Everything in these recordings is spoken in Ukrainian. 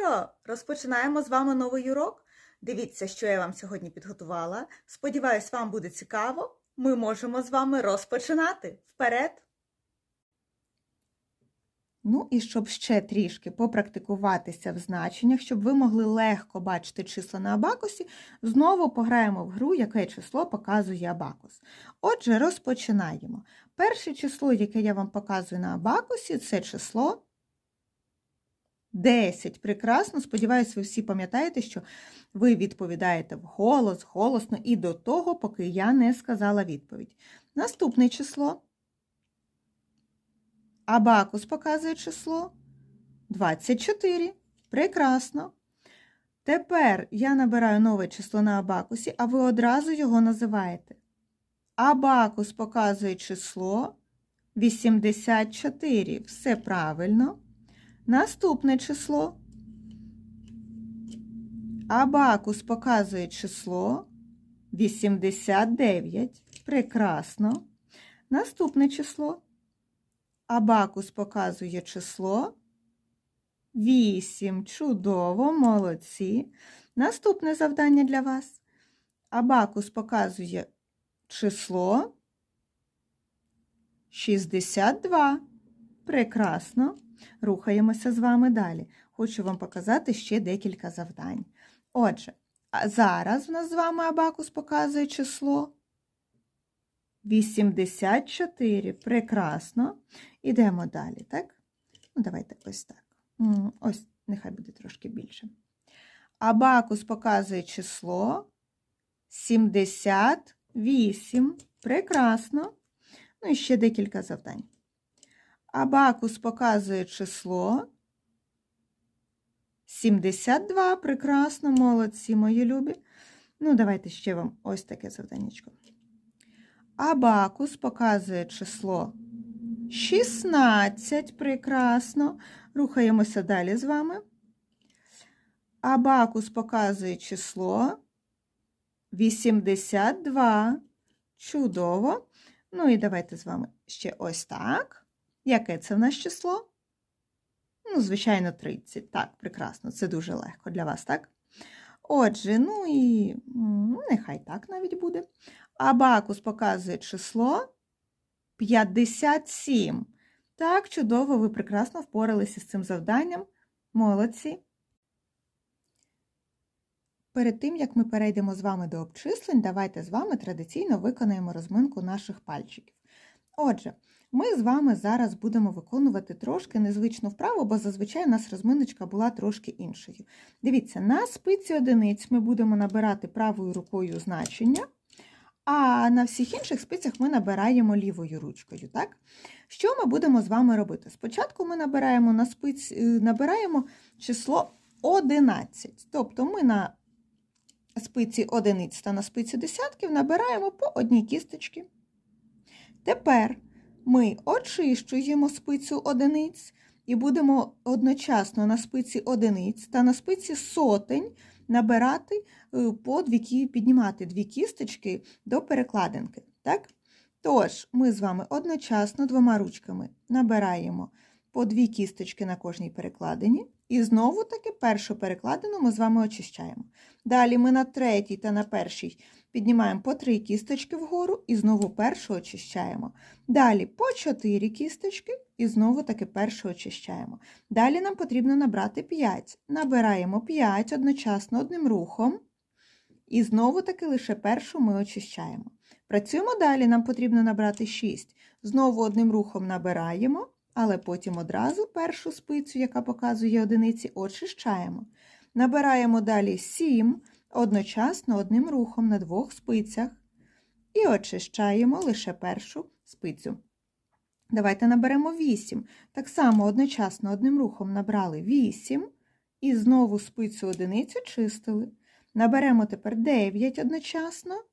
Що, розпочинаємо з вами новий урок? Дивіться, що я вам сьогодні підготувала. Сподіваюсь, вам буде цікаво. Ми можемо з вами розпочинати. Вперед! Ну і щоб ще трішки попрактикуватися в значеннях, щоб ви могли легко бачити числа на абакусі, знову пограємо в гру, яке число показує абакус. Отже, розпочинаємо. Перше число, яке я вам показую на абакусі, це число 10. Прекрасно. Сподіваюсь, ви всі пам'ятаєте, що ви відповідаєте вголос, голосно і до того, поки я не сказала відповідь. Наступне число. Абакус показує число 24. Прекрасно. Тепер я набираю нове число на абакусі, а ви одразу його називаєте. Абакус показує число 84. Все правильно. Наступне число. Абакус показує число 89. Прекрасно. Наступне число. Абакус показує число 8. Чудово, молодці. Наступне завдання для вас. Абакус показує число 62. Прекрасно. Рухаємося з вами далі. Хочу вам показати ще декілька завдань. Отже, зараз в нас з вами Абакус показує число 84. Прекрасно. Ідемо далі, так? Ну, давайте ось так. Ось, нехай буде трошки більше. Абакус показує число 78. Прекрасно. Ну і ще декілька завдань. Абакус показує число 72. Прекрасно, молодці, мої любі. Ну, давайте ще вам ось таке завданнячко. Абакус показує число 16. Прекрасно. Рухаємося далі з вами. Абакус показує число 82. Чудово. Ну і давайте з вами ще ось так. Яке це в нас число? Ну, звичайно, 30. Так, прекрасно, це дуже легко для вас, так? Отже, ну і нехай так навіть буде. Абакус показує число 57. Так, чудово, ви прекрасно впоралися з цим завданням. Молодці. Перед тим, як ми перейдемо з вами до обчислень, давайте з вами традиційно виконаємо розминку наших пальчиків. Отже, ми з вами зараз будемо виконувати трошки незвичну вправу, бо зазвичай у нас розминочка була трошки іншою. Дивіться, на спиці одиниць ми будемо набирати правою рукою значення, а на всіх інших спицях ми набираємо лівою ручкою. Так? Що ми будемо з вами робити? Спочатку ми набираємо на спиць, е, набираємо число 11. Тобто ми на спиці одиниць та на спиці десятків набираємо по одній кісточці. Тепер ми очищуємо спицю одиниць і будемо одночасно на спиці одиниць та на спиці сотень набирати е, по дві, піднімати дві кісточки до перекладинки. Так? Тож, ми з вами одночасно двома ручками набираємо по дві кісточки на кожній перекладині. І знову таки першу перекладину ми з вами очищаємо. Далі ми на третій та на першій піднімаємо по три кісточки вгору і знову першу очищаємо. Далі по 4 кісточки і знову таки першу очищаємо. Далі нам потрібно набрати 5. Набираємо 5 одночасно одним рухом. І знову таки лише першу ми очищаємо. Працюємо далі, нам потрібно набрати 6. Знову одним рухом набираємо, але потім одразу першу спицю, яка показує одиниці, очищаємо. Набираємо далі 7 одночасно одним рухом на двох спицях і очищаємо лише першу спицю. Давайте наберемо 8. Так само одночасно одним рухом набрали 8 і знову спицю одиницю чистили. Наберемо тепер 9 одночасно,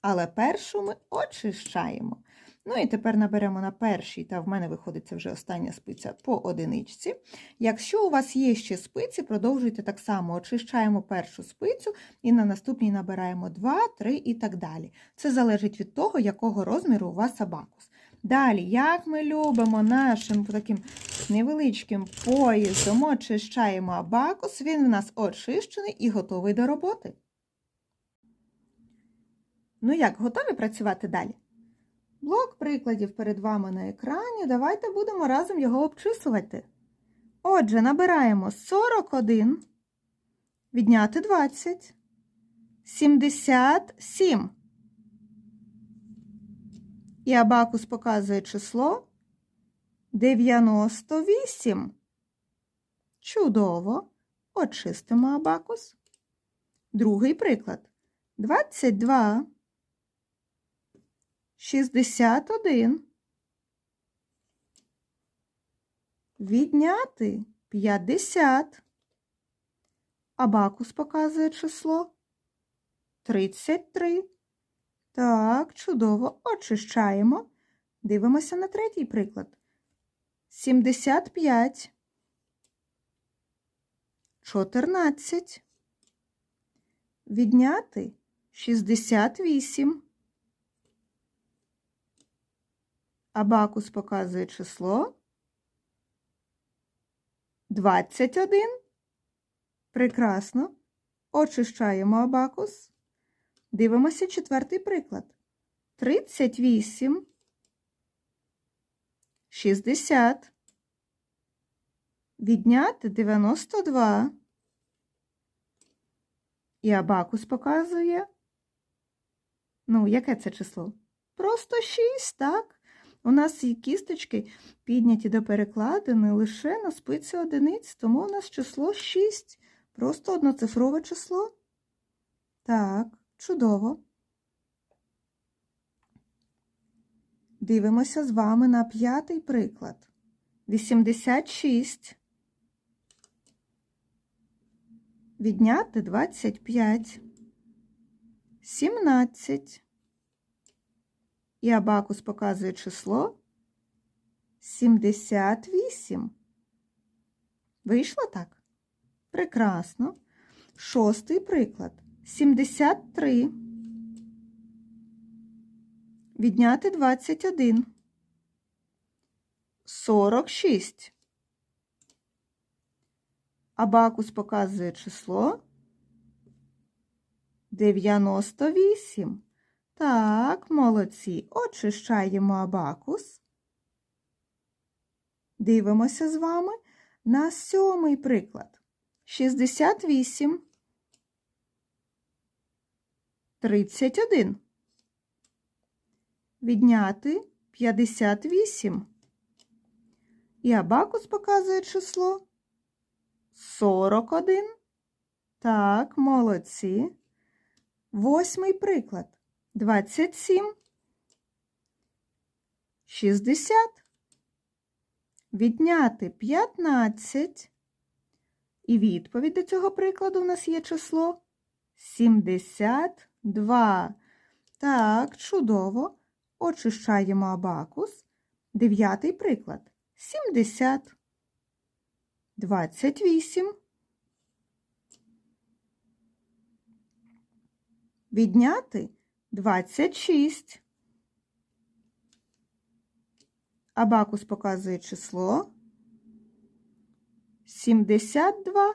але першу ми очищаємо. Ну і тепер наберемо на першій, та в мене виходить це вже остання спиця по одиничці. Якщо у вас є ще спиці, продовжуйте так само. Очищаємо першу спицю і на наступній набираємо 2, 3 і так далі. Це залежить від того, якого розміру у вас абакус. Далі, як ми любимо нашим таким невеличким поїздом, очищаємо абакус, він в нас очищений і готовий до роботи. Ну як, готові працювати далі? Блок прикладів перед вами на екрані. Давайте будемо разом його обчислювати. Отже, набираємо 41, відняти 20, 77. І абакус показує число 98. Чудово. Очистимо абакус. Другий приклад. 22. 61. Відняти 50. Абакус показує число 33. Так, чудово. Очищаємо. Дивимося на третій приклад. 75. 14. Відняти 68. Абакус показує число 21. Прекрасно. Очищаємо абакус. Дивимося четвертий приклад. 38, 60, відняти 92. І абакус показує. Ну, яке це число? Просто 6, так? У нас є кісточки підняті до перекладини лише на спиці одиниць, тому у нас число 6. Просто одноцифрове число. Так, чудово. Дивимося з вами на п'ятий приклад. 86. Відняти 25. 17. І абакус показує число 78. Вийшло так? Прекрасно. Шостий приклад. 73. Відняти 21. 46. Абакус показує число 98. Так, молодці. Очищаємо абакус. Дивимося з вами на сьомий приклад. 68. 31. Відняти 58. І абакус показує число 41. Так, молодці. Восьмий приклад. 27, 60, відняти 15. І відповідь до цього прикладу у нас є число 72. Так, чудово. Очищаємо абакус. Дев'ятий приклад. 70, 28. Відняти 26. Абакус показує число 72.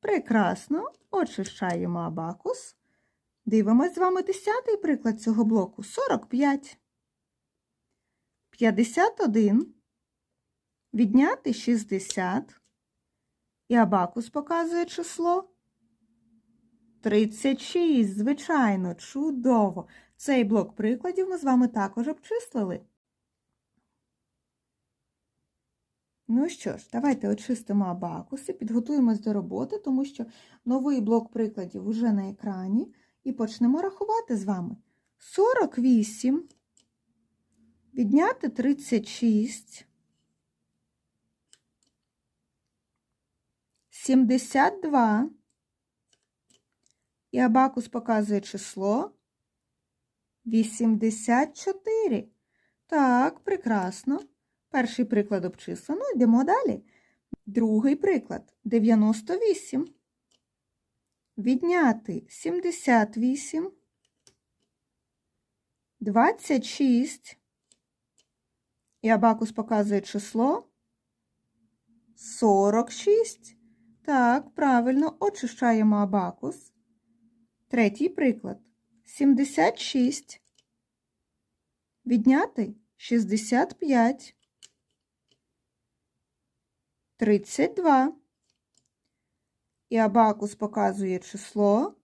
Прекрасно. Очищаємо абакус. Дивимось з вами десятий приклад цього блоку 45. 51. Відняти 60. І абакус показує число 36, звичайно, чудово. Цей блок прикладів ми з вами також обчислили. Ну що ж, давайте очистимо абакуси, підготуємось до роботи, тому що новий блок прикладів вже на екрані. І почнемо рахувати з вами. 48, відняти 36, 72, і абакус показує число 84. Так, прекрасно. Перший приклад обчислено. Йдемо далі. Другий приклад 98. Відняти 78, 26, І абакус показує число 46. Так, правильно, очищаємо абакус. Третій приклад. 76. Відняти 65. 32. І абакус показує число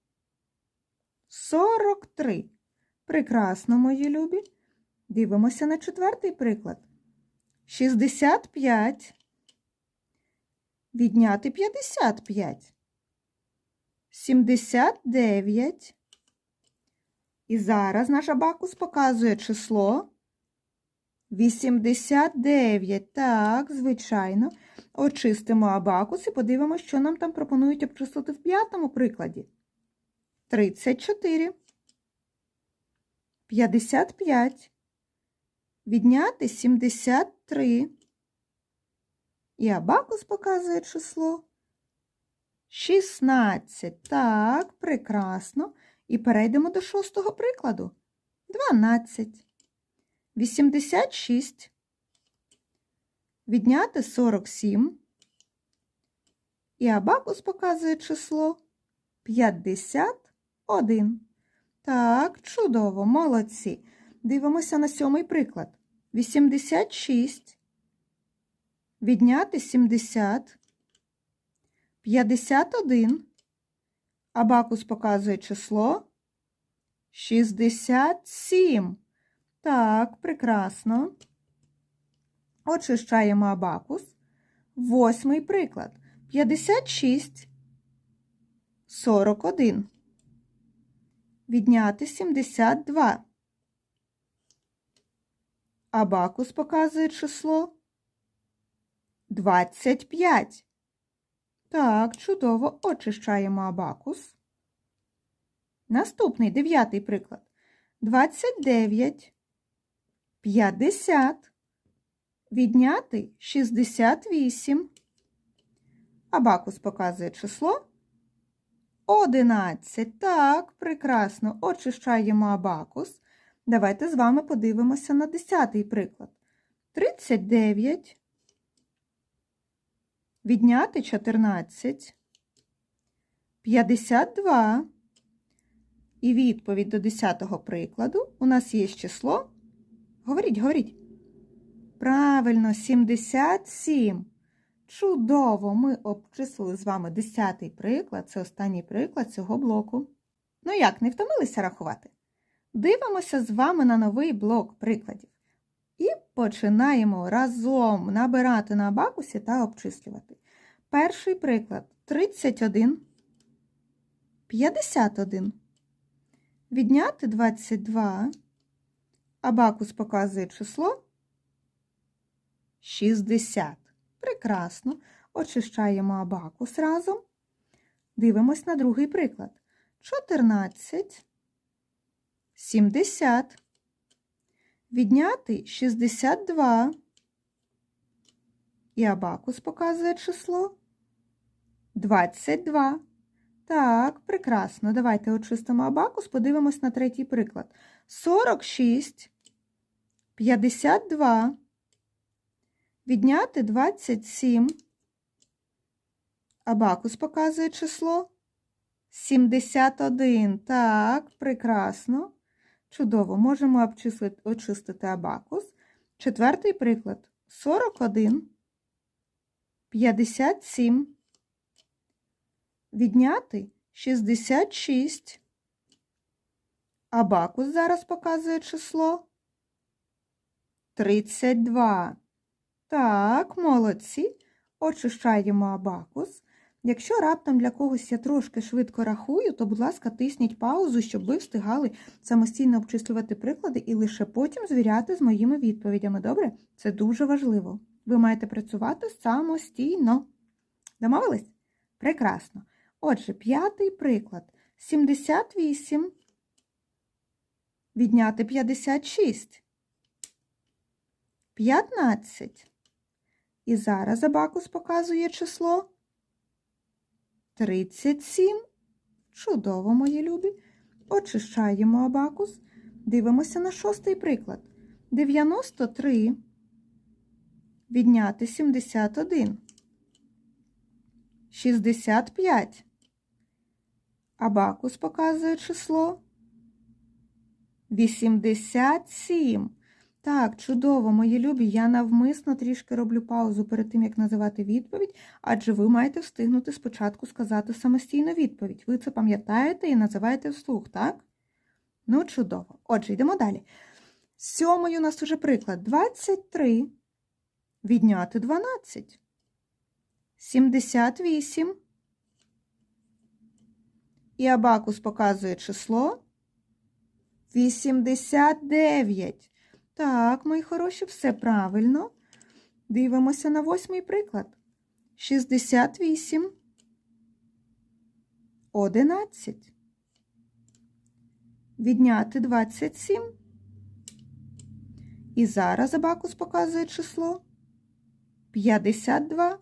43. Прекрасно, мої любі. Дивимося на четвертий приклад. 65. Відняти 55. 79. І зараз наш абакус показує число 89. Так, звичайно. Очистимо абакус і подивимося, що нам там пропонують обчислити в п'ятому прикладі. 34. 55. Відняти 73. І абакус показує число 16. Так, прекрасно. І перейдемо до шостого прикладу. 12. 86. Відняти 47. І абакус показує число 51. Так, чудово, молодці. Дивимося на сьомий приклад. 86. Відняти 70. 51. Абакус показує число 67. Так, прекрасно. Очищаємо абакус. Восьмий приклад. 56. 41. Відняти 72. Абакус показує число 25. Так, чудово, очищаємо абакус. Наступний дев'ятий приклад. 29, 50, відняти 68. Абакус показує число 11. Так, прекрасно. Очищаємо абакус. Давайте з вами подивимося на десятий приклад. 39. Відняти 14. 52. І відповідь до 10 прикладу у нас є число. Говоріть, говоріть. Правильно, 77. Чудово! Ми обчислили з вами 10 приклад. Це останній приклад цього блоку. Ну як, не втомилися рахувати? Дивимося з вами на новий блок прикладів. І починаємо разом набирати на абакусі та обчислювати. Перший приклад 31, 51. Відняти 22. Абакус показує число 60. Прекрасно. Очищаємо абакус разом. Дивимось на другий приклад. 14. 70. Відняти 62. І абакус показує число 22. Так, прекрасно. Давайте очистимо абакус, подивимось на третій приклад. 46, 52, відняти 27. Абакус показує число 71. Так, прекрасно. Чудово, можемо очистити абакус. Четвертий приклад. 41, 57. Відняти 66. Абакус зараз показує число 32. Так, молодці. Очищаємо абакус. Якщо раптом для когось я трошки швидко рахую, то, будь ласка, тисніть паузу, щоб ви встигали самостійно обчислювати приклади і лише потім звіряти з моїми відповідями. Добре? Це дуже важливо. Ви маєте працювати самостійно. Домовились? Прекрасно. Отже, п'ятий приклад. 78. Відняти 56. 15. І зараз абакус показує число 37. Чудово, мої любі. Очищаємо абакус. Дивимося на шостий приклад. 93. Відняти 71. 65. Абакус показує число. 87. Так, чудово, мої любі. Я навмисно трішки роблю паузу перед тим, як називати відповідь, адже ви маєте встигнути спочатку сказати самостійно відповідь. Ви це пам'ятаєте і називаєте вслух, так? Ну, чудово. Отже, йдемо далі. Сьомий у нас уже приклад. 23. Відняти 12. 78. І абакус показує число 89. Так, мої хороші, все правильно. Дивимося на восьмий приклад. 68. 11. Відняти 27. І зараз абакус показує число 52.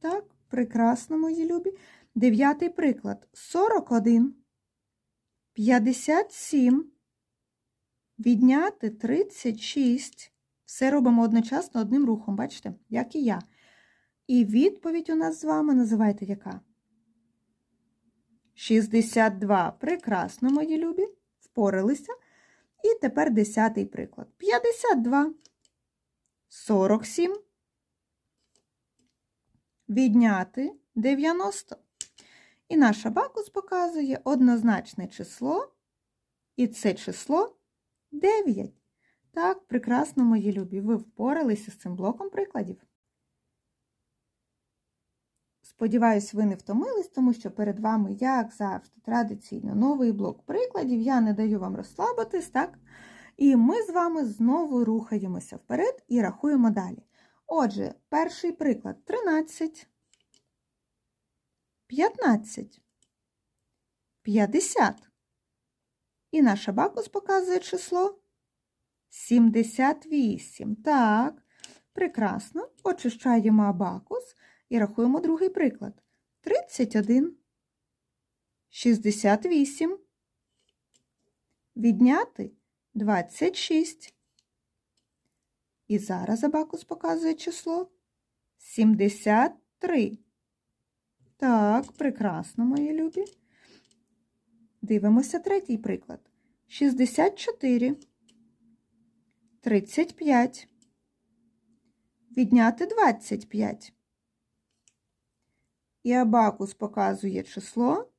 Так, прекрасно, мої любі. Дев'ятий приклад. 41. 57. Відняти 36. Все робимо одночасно одним рухом, бачите, як і я. І відповідь у нас з вами називайте яка? 62. Прекрасно, мої любі. Впоралися. І тепер десятий приклад. 52. 47. Відняти 90. І наш абакус показує однозначне число. І це число 9. Так, прекрасно, мої любі, ви впоралися з цим блоком прикладів. Сподіваюсь, ви не втомились, тому що перед вами, як завжди, традиційно новий блок прикладів. Я не даю вам розслабитись, так? І ми з вами знову рухаємося вперед і рахуємо далі. Отже, перший приклад 13, 15, 50. І наш абакус показує число 78. Так, прекрасно. Очищаємо абакус і рахуємо другий приклад. 31, 68. Відняти 26. І зараз абакус показує число 73. Так, прекрасно, мої любі. Дивимося третій приклад. 64, 35. Відняти 25. І абакус показує число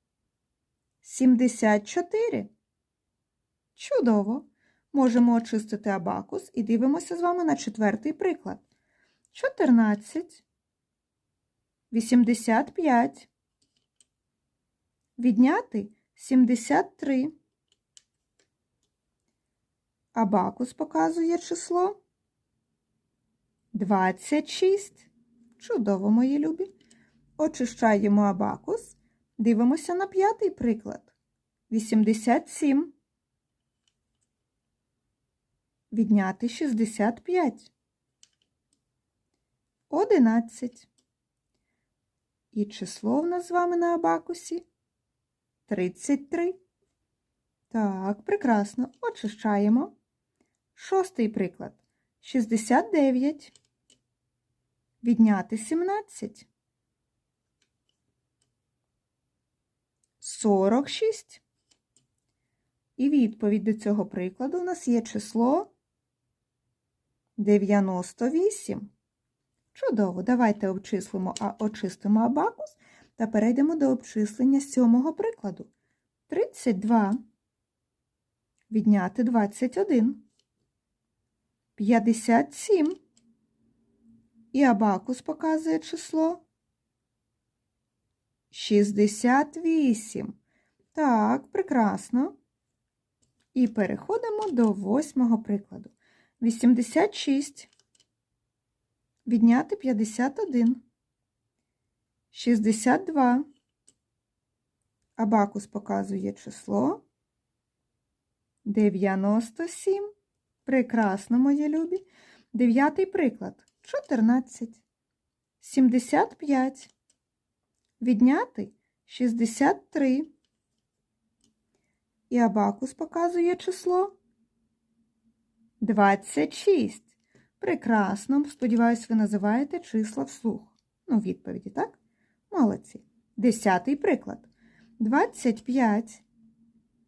74. Чудово! Можемо очистити абакус і дивимося з вами на четвертий приклад. 14, 85. Відняти 73. Абакус показує число 26. Чудово, мої любі. Очищаємо абакус. Дивимося на п'ятий приклад. 87. Відняти 65. 11. І число в нас з вами на абакусі 33. Так, прекрасно. Очищаємо. Шостий приклад. 69. Відняти 17. 46. І відповідь до цього прикладу у нас є число 98. Чудово, давайте обчислимо, а очистимо абакус та перейдемо до обчислення сьомого прикладу. 32. Відняти 21. 57. І абакус показує число 68. Так, прекрасно. І переходимо до восьмого прикладу. 86. Відняти 51. 62. Абакус показує число 97. Прекрасно, мої любі. Дев'ятий приклад. 14. 75. Відняти 63. І абакус показує число 26. Прекрасно. Сподіваюсь, ви називаєте числа вслух. Ну, відповіді, так? Молодці. Десятий приклад. 25,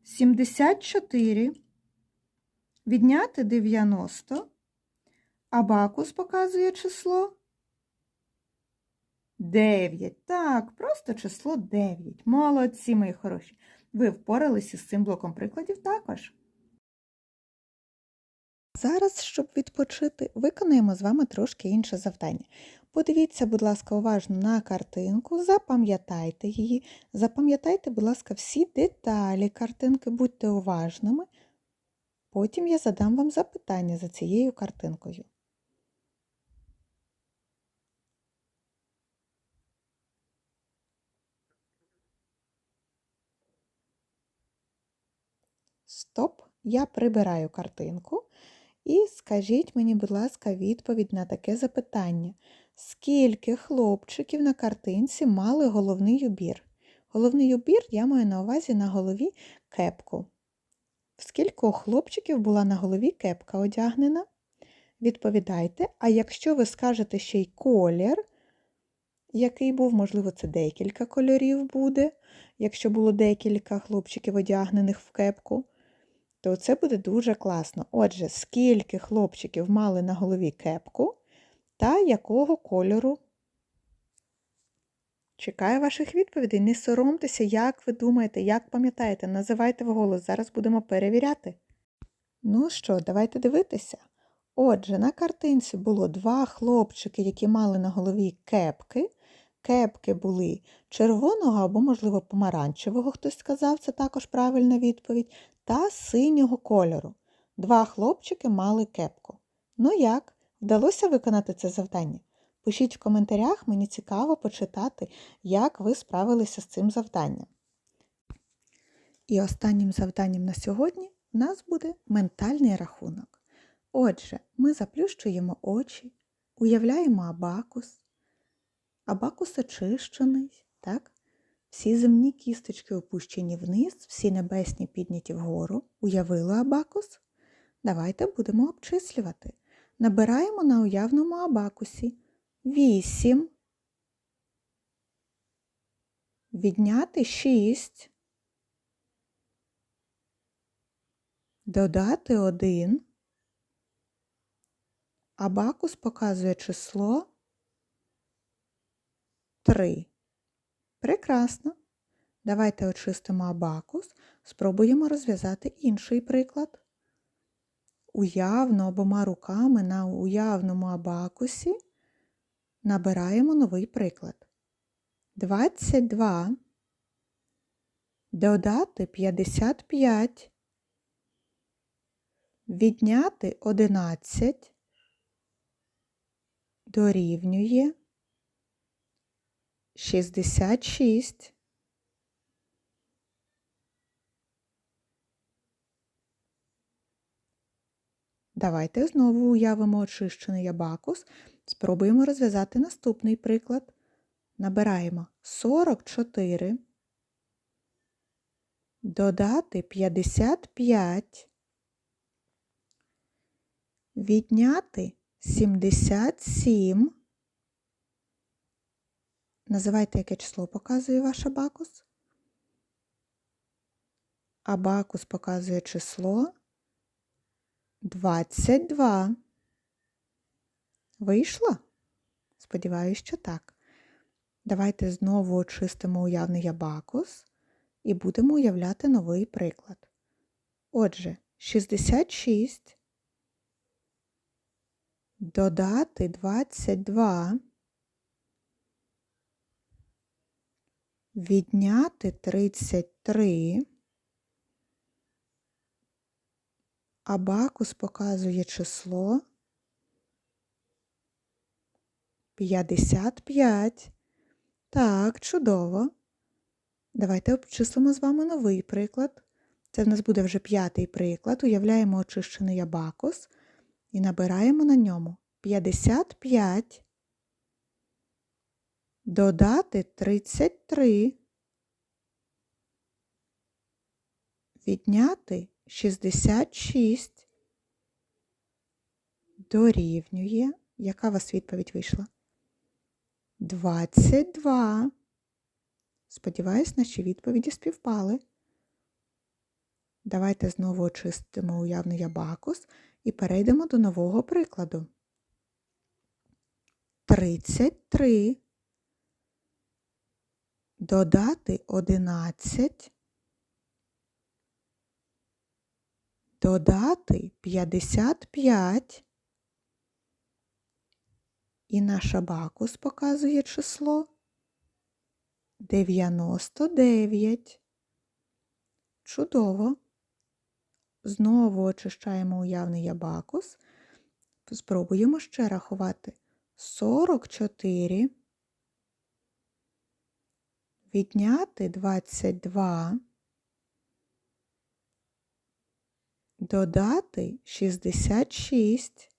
74, відняти 90. Абакус показує число 9. Так, просто число 9. Молодці, мої хороші. Ви впоралися з цим блоком прикладів також. Зараз, щоб відпочити, виконаємо з вами трошки інше завдання. Подивіться, будь ласка, уважно на картинку, запам'ятайте її. Запам'ятайте, будь ласка, всі деталі картинки, будьте уважними. Потім я задам вам запитання за цією картинкою. Стоп, я прибираю картинку. І скажіть мені, будь ласка, відповідь на таке запитання. Скільки хлопчиків на картинці мали головний убір? Головний убір я маю на увазі на голові кепку. В скількох хлопчиків була на голові кепка одягнена? Відповідайте, а якщо ви скажете ще й колір, який був, можливо, це декілька кольорів буде, якщо було декілька хлопчиків одягнених в кепку, то це буде дуже класно. Отже, скільки хлопчиків мали на голові кепку та якого кольору? Чекаю ваших відповідей. Не соромтеся, як ви думаєте, як пам'ятаєте, називайте вголос, зараз будемо перевіряти. Ну що, давайте дивитися. Отже, на картинці було два хлопчики, які мали на голові кепки. Кепки були червоного або, можливо, помаранчевого, хтось сказав, це також правильна відповідь, та синього кольору. Два хлопчики мали кепку. Ну як, вдалося виконати це завдання? Пишіть в коментарях, мені цікаво почитати, як ви справилися з цим завданням. І останнім завданням на сьогодні в нас буде ментальний рахунок. Отже, ми заплющуємо очі, уявляємо абакус. Абакус очищений, так? Всі земні кісточки опущені вниз, всі небесні підняті вгору. Уявили абакус? Давайте будемо обчислювати. Набираємо на уявному абакусі 8, відняти 6, додати 1. Абакус показує число 3. Прекрасно. Давайте очистимо абакус, спробуємо розв'язати інший приклад. Уявно обома руками на уявному абакусі набираємо новий приклад. 22. Додати 55. Відняти 11 дорівнює 66. Давайте знову уявимо очищений абакус. Спробуємо розв'язати наступний приклад. Набираємо 44, додати 55, відняти 77. Називайте, яке число показує ваш абакус. Абакус показує число 22. Вийшло? Сподіваюсь, що так. Давайте знову очистимо уявний абакус і будемо уявляти новий приклад. Отже, 66 додати 22. Відняти 33. Абакус показує число 55. Так, чудово. Давайте обчислимо з вами новий приклад. Це в нас буде вже п'ятий приклад. Уявляємо очищений абакус і набираємо на ньому 55 додати 33, відняти 66, дорівнює. Яка у вас відповідь вийшла? 22. Сподіваюсь, наші відповіді співпали. Давайте знову очистимо уявний абакус і перейдемо до нового прикладу. 33. Додати 11. Додати 55. І наш абакус показує число 99. Чудово. Знову очищаємо уявний абакус. Спробуємо ще рахувати. 44. Відняти 22. Додати 66.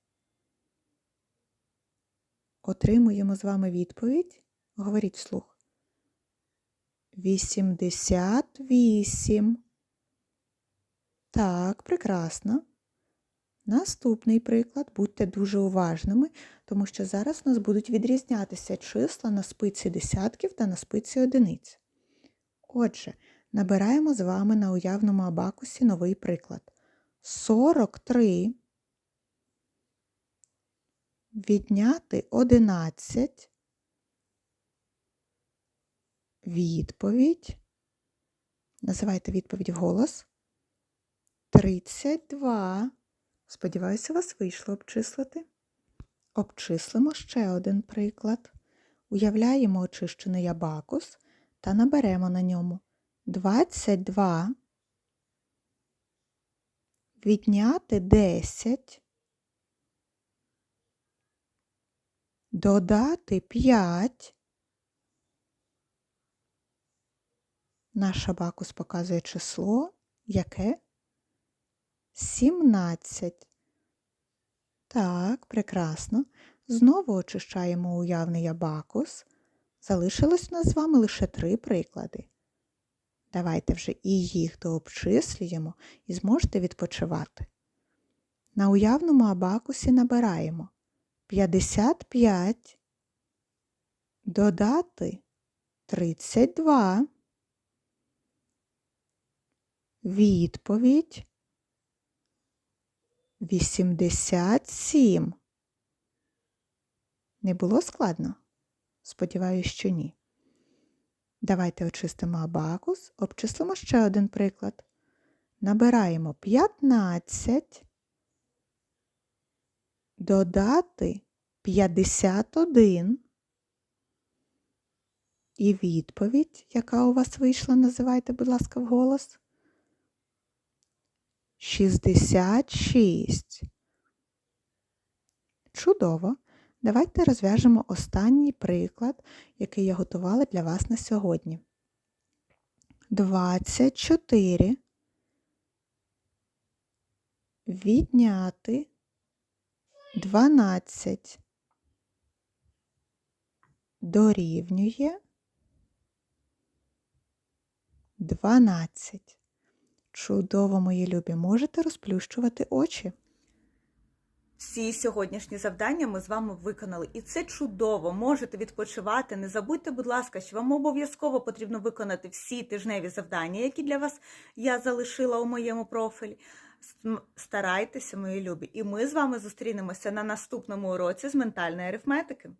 Отримуємо з вами відповідь. Говоріть вслух. 88. Так, прекрасно. Наступний приклад. Будьте дуже уважними, тому що зараз у нас будуть відрізнятися числа на спиці десятків та на спиці одиниць. Отже, набираємо з вами на уявному абакусі новий приклад. 43 відняти 11. Відповідь. Називайте відповідь вголос. 32. Сподіваюся, вас вийшло обчислити. Обчислимо ще один приклад. Уявляємо очищений абакус та наберемо на ньому 22. Відняти 10. Додати 5. Наш абакус показує число, яке 17. Так, прекрасно. Знову очищаємо уявний абакус. Залишилось у нас з вами лише три приклади. Давайте вже і їх дообчислюємо і зможете відпочивати. На уявному абакусі набираємо 55, додати 32, відповідь 87. Не було складно? Сподіваюсь, що ні. Давайте очистимо абакус, обчислимо ще один приклад. Набираємо 15, додати 51. І відповідь, яка у вас вийшла, називайте, будь ласка, вголос. 66. Чудово. Давайте розв'яжемо останній приклад, який я готувала для вас на сьогодні. 24. Відняти 12 дорівнює 12. Чудово, мої любі, можете розплющувати очі. Всі сьогоднішні завдання ми з вами виконали, і це чудово. Можете відпочивати. Не забудьте, будь ласка, що вам обов'язково потрібно виконати всі тижневі завдання, які для вас я залишила у моєму профілі. Старайтеся, мої любі, і ми з вами зустрінемося на наступному уроці з ментальної арифметики.